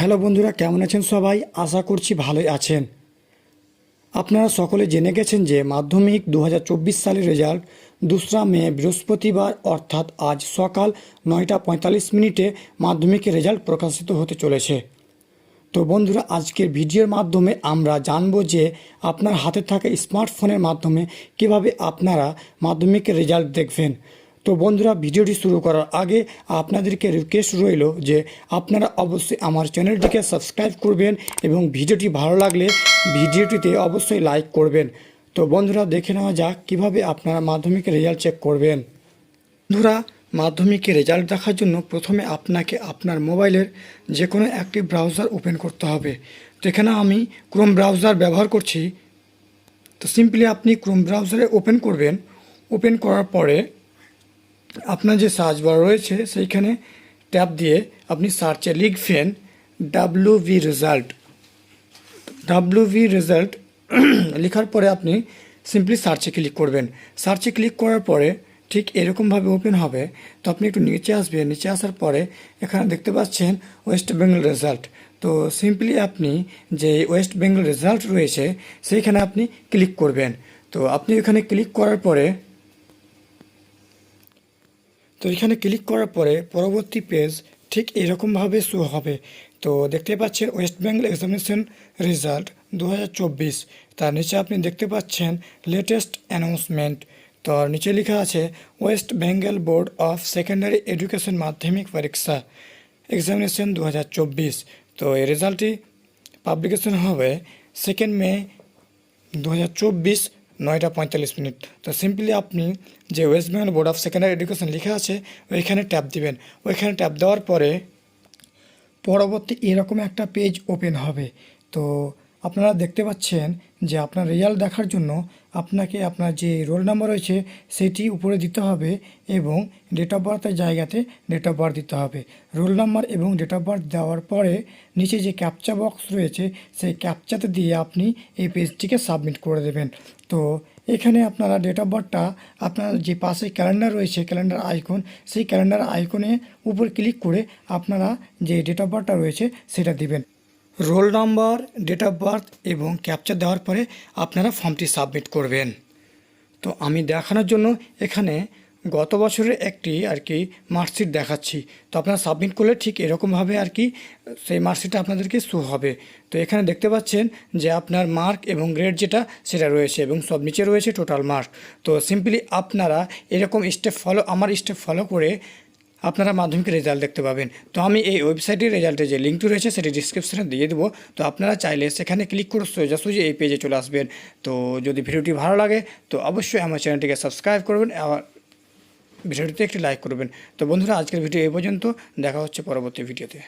Hello বন্ধুরা, কেমন আছেন সবাই? আশা করছি ভালোই আছেন। আপনারা সকলে জেনে গেছেন যে মাধ্যমিক দু হাজার চব্বিশ সালের রেজাল্ট দুসরা মে, বৃহস্পতিবার, অর্থাৎ আজ সকাল নয়টা পঁয়তাল্লিশ মিনিটে মাধ্যমিকের রেজাল্ট প্রকাশিত হতে চলেছে। তো বন্ধুরা, আজকের ভিডিওর মাধ্যমে আমরা জানব যে আপনার হাতে থাকা স্মার্টফোনের মাধ্যমে কীভাবে আপনারা মাধ্যমিকের রেজাল্ট দেখবেন। তো বন্ধুরা, ভিডিওটি শুরু করার আগে আপনাদেরকে রিকোয়েস্ট রইল যে আপনারা অবশ্যই আমার চ্যানেলটিকে সাবস্ক্রাইব করবেন এবং ভিডিওটি ভালো লাগলে ভিডিওটিতে অবশ্যই লাইক করবেন। তো বন্ধুরা, দেখে নেওয়া যাক কীভাবে আপনারা মাধ্যমিকের রেজাল্ট চেক করবেন। বন্ধুরা মাধ্যমিকের রেজাল্ট দেখার জন্য প্রথমে আপনাকে আপনার মোবাইলের যে কোনো একটি ব্রাউজার ওপেন করতে হবে। তো এখানে আমি ক্রোম ব্রাউজার ব্যবহার করছি। তো সিম্পলি আপনি ক্রোম ব্রাউজারে ওপেন করবেন। ওপেন করার পরে আপনার যে সার্চ বার রয়েছে, সেইখানে ট্যাপ দিয়ে আপনি সার্চে লিখবেন W V result W V result লেখার পরে আপনি সিম্পলি সার্চে ক্লিক করবেন। সার্চে ক্লিক করার পরে ঠিক এরকমভাবে ওপেন হবে। তো আপনি একটু নিচে আসবেন। নিচে আসার পরে এখানে দেখতে পাচ্ছেন ওয়েস্ট বেঙ্গল রেজাল্ট তো সিম্পলি আপনি যে ওয়েস্ট বেঙ্গল রেজাল্ট রয়েছে, সেইখানে আপনি ক্লিক করবেন। তো আপনি এখানে ক্লিক করার পরে তো এখানে ক্লিক করার পরে পরবর্তী পেজ ঠিক এরকমভাবে শো হবে। তো দেখতে পাচ্ছেন ওয়েস্ট বেঙ্গল এক্সামিনেশন রেজাল্ট দু হাজার চব্বিশ। তার নিচে আপনি দেখতে পাচ্ছেন লেটেস্ট অ্যানাউন্সমেন্ট তো নিচে লেখা আছে West Bengal board of secondary education মাধ্যমিক পরীক্ষা এক্সামিনেশন দু হাজার চব্বিশ। তো এই রেজাল্টটি পাবলিকেশন হবে সেকেন্ড মে দু হাজার চব্বিশ নয়টা পঁয়তাল্লিশ মিনিট। তো সিম্পলি আপনি যে West Bengal board of secondary education লেখা আছে, ওইখানে ট্যাপ দিবেন। ওইখানে ট্যাপ দেওয়ার পরে পরবর্তী এরকম একটা পেজ ওপেন হবে। তো আপনারা দেখতে পাচ্ছেন যে আপনার রেজাল্ট দেখার জন্য আপনাকে আপনার যে রোল নাম্বার রয়েছে সেটি উপরে দিতে হবে এবং ডেট অফ বার্থের জায়গাতে ডেট অফ বার্থ দিতে হবে। রোল নাম্বার এবং ডেট অফ বার্থ দেওয়ার পরে নিচে যে ক্যাপচা বক্স রয়েছে সেই ক্যাপচাতে দিয়ে আপনি এই পেজটিকে সাবমিট করে দেবেন। তো এখানে আপনারা ডেট অফ বার্থটা আপনার যে পাশে ক্যালেন্ডার রয়েছে ক্যালেন্ডার আইকন সেই ক্যালেন্ডার আইকনে উপর ক্লিক করে আপনারা যে ডেট অফ বার্থটা রয়েছে সেটা দিবেন। Roll number, date of birth এবং ক্যাপচার দেওয়ার পরে আপনারা ফর্মটি সাবমিট করবেন। তো আমি দেখানোর জন্য এখানে গত বছরের একটি আর কি মার্কশিট দেখাচ্ছি। তো আপনারা সাবমিট করলে ঠিক এরকমভাবে আর কি সেই মার্কশিটটা আপনাদেরকে শো হবে। তো এখানে দেখতে পাচ্ছেন যে আপনার মার্ক এবং গ্রেড যেটা, সেটা রয়েছে এবং সব নিচে রয়েছে টোটাল মার্ক। তো সিম্পলি আপনারা এরকম স্টেপ ফলো, আমার স্টেপ ফলো করে আপনারা মাধ্যমিকের রেজাল্ট দেখতে পাবেন। তো আমি এই ওয়েবসাইটের রেজাল্টে যে লিঙ্কটি রয়েছে, সেটি ডিসক্রিপশানে দিয়ে দেবো। তো আপনারা চাইলে সেখানে ক্লিক করে সোজাসুজি এই পেজে চলে আসবেন। তো যদি ভিডিওটি ভালো লাগে, তো অবশ্যই আমার চ্যানেলটিকে সাবস্ক্রাইব করবেন আর ভিডিওটিতে একটি লাইক করবেন। তো বন্ধুরা, আজকের ভিডিও এই পর্যন্ত। দেখা হচ্ছে পরবর্তী ভিডিওতে